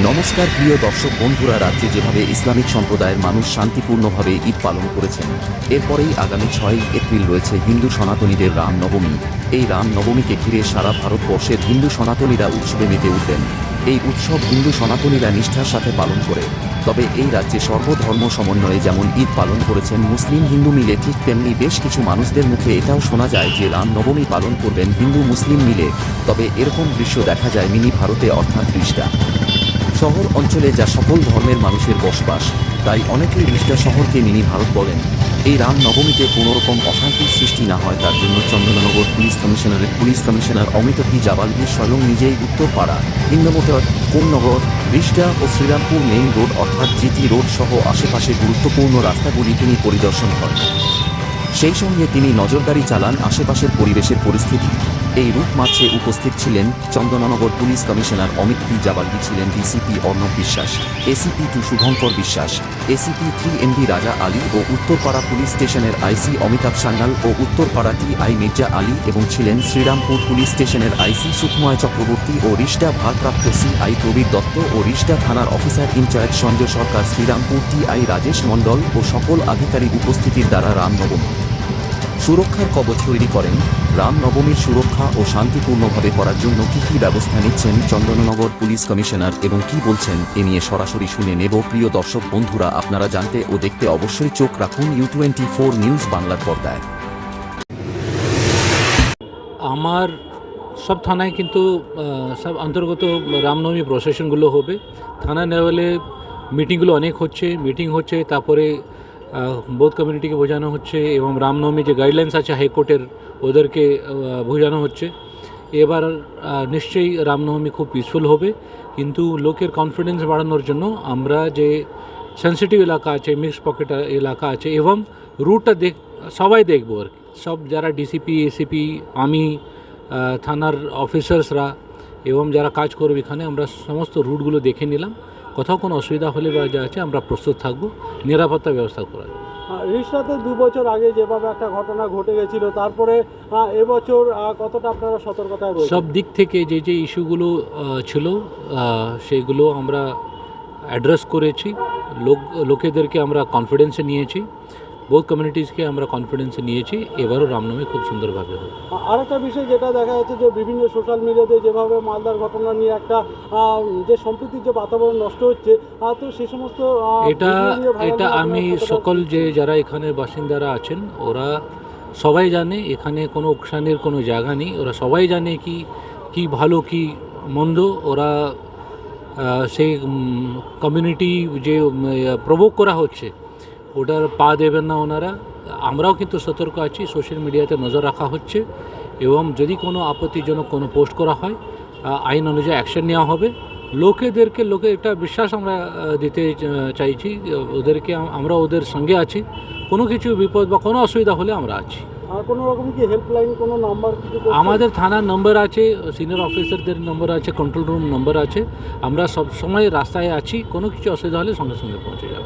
নমস্কার, প্রিয় দর্শক বন্ধুরা, রাজ্যে যেভাবে ইসলামিক সম্প্রদায়ের মানুষ শান্তিপূর্ণভাবে ঈদ পালন করেছেন, এরপরেই আগামী ছয় এপ্রিল রয়েছে হিন্দু সনাতনীদের রাম নবমী এই রাম নবমীকে ঘিরে সারা ভারতবর্ষের হিন্দু সনাতনীরা উৎসবে মেতে উঠবেন এই উৎসব হিন্দু সনাতনীরা নিষ্ঠার সাথে পালন করে। তবে এই রাজ্যে সর্বধর্ম সমন্বয়ে যেমন ঈদ পালন করেছেন মুসলিম হিন্দু মিলে, ঠিক তেমনি বেশ কিছু মানুষদের মুখে এটাও শোনা যায় যে রাম নবমী পালন করবেন হিন্দু মুসলিম মিলে। তবে এরকম দৃশ্য দেখা যায় মিনি ভারতে, অর্থাৎ খ্রিস্টা শহর অঞ্চলে যা সকল ধর্মের মানুষের বসবাস, তাই অনেকেই রিষ্টা শহরকে মিনি ভারত বলেন। এই রাম নবমীতে কোনোরকম অশান্তির সৃষ্টি না হয়, তার জন্য চন্দননগর পুলিশ কমিশনারের police commissioner Amit P Jabalgi স্বয়ং নিজেই উত্তরপাড়া হিন্দমতর কোমনগর, রিষ্টা ও শ্রীরামপুর মেইন রোড অর্থাৎ জিটি রোড সহ আশেপাশে গুরুত্বপূর্ণ রাস্তাগুলি তিনি পরিদর্শন করেন। সেই সঙ্গে তিনি নজরদারি চালান আশেপাশের পরিবেশের পরিস্থিতি। এই রূপ মার্চে উপস্থিত ছিলেন Chandannagar police commissioner Amit P Jabalgi ছিলেন ডিসিপি অর্ণব বিশ্বাস, এসিপি টু শুভঙ্কর বিশ্বাস, এসিপি থ্রি এমডি রাজা আলী ও উত্তরপাড়া পুলিশ স্টেশনের আইসি অমিতাভ সান্যাল ও উত্তরপাড়া টি আই মির্জা আলী এবং ছিলেন শ্রীরামপুর পুলিশ স্টেশনের আইসি সুকুময় চক্রবর্তী ও রিষ্টা ভারপ্রাপ্ত সিআই প্রবীর দত্ত ও রিষ্টা থানার officer in charge Sanjay Sarkar, Serampore T I Rajesh Mondal ও সকল আধিকারিক উপস্থিতির দ্বারা রামনবমী। সুরক্ষার কবচ তৈরি করেন। রামনবমীর সুরক্ষা ও শান্তিপূর্ণভাবে করার জন্য কী কী ব্যবস্থা নিচ্ছেন চন্দননগর পুলিশ কমিশনার এবং কি বলছেন এ নিয়ে সরাসরি শুনে নেব। প্রিয় দর্শক বন্ধুরা, আপনারা জানতে ও দেখতে অবশ্যই চোখ রাখুন ইউ টোয়েন্টি ফোর নিউজ বাংলার পর্দায়। আমার সব থানায় কিন্তু সব অন্তর্গত রামনবমী প্রসেশনগুলো হবে। থানা লেভেলে মিটিংগুলো অনেক হচ্ছে। মিটিং হচ্ছে, তারপরে বোধ কমিউনিটিকে বোঝানো হচ্ছে এবং রামনবমী যে গাইডলাইন্স আছে হাইকোর্টের, ওদেরকে বোঝানো হচ্ছে। এবার নিশ্চয়ই রামনবমী খুব পিসফুল হবে, কিন্তু লোকের কনফিডেন্স বাড়ানোর জন্য আমরা যে সেন্সিটিভ এলাকা আছে মিক্স পকেট এলাকা আছে, এবং রুটটা দেখ, সবাই দেখব আর সব যারা ডিসিপি এসিপি আমি থানার অফিসার্সরা এবং যারা কাজ করবে এখানে, আমরা সমস্ত রুটগুলো দেখে নিলাম। কোথাও কোনো অসুবিধা হলে বা যা আছে আমরা প্রস্তুত থাকব নিরাপত্তা ব্যবস্থা করার রিক্সাতে দু বছর আগে যেভাবে একটা ঘটনা ঘটে গেছিল তারপরে এবছর কতটা আপনারা সতর্কতা সব দিক থেকে যে যে ইস্যুগুলো ছিল সেগুলো আমরা অ্যাড্রেস করেছি। লোক লোকেদেরকে আমরা কনফিডেন্সে নিয়েছি। বোধ কমিউনিটিসকে আমরা কনফিডেন্সে নিয়েছি এবারও রামনবমী খুব সুন্দরভাবে হবে আর একটা বিষয় যেটা দেখা যাচ্ছে যে বিভিন্ন সোশ্যাল মিডিয়াতে যেভাবে মালদার ঘটনা নিয়ে একটা যে সম্প্রীতির যে বাতাবরণ নষ্ট হচ্ছে তো সেই সমস্ত এটা এটা আমি সকল যে যারা এখানে বাসিন্দারা আছেন ওরা সবাই জানে এখানে কোনো উকসানের কোনো জায়গা নেই। ওরা সবাই জানে কি কি ভালো কি মন্দ। ওরা সেই কমিউনিটি যে প্রভোগ করা হচ্ছে ওটার পা দেবেন না ওনারা। আমরাও কিন্তু সতর্ক আছি সোশ্যাল মিডিয়াতে নজর রাখা হচ্ছে এবং যদি কোনো আপত্তিজনক কোনো পোস্ট করা হয় আইন অনুযায়ী অ্যাকশন নেওয়া হবে। লোকেদেরকে লোকে একটা বিশ্বাস আমরা দিতে চাইছি ওদেরকে আমরা ওদের সঙ্গে আছি। কোনো কিছু বিপদ বা কোনো অসুবিধা হলে আমরা আছি। আর কোনো রকম কি হেল্পলাইন কোনো নাম্বার আমাদের থানার নম্বর আছে সিনিয়র অফিসারদের নম্বর আছে কন্ট্রোল রুম নম্বর আছে। আমরা সব সময় রাস্তায় আছি কোনো কিছু অসুবিধা হলে সঙ্গে সঙ্গে পৌঁছে যাব।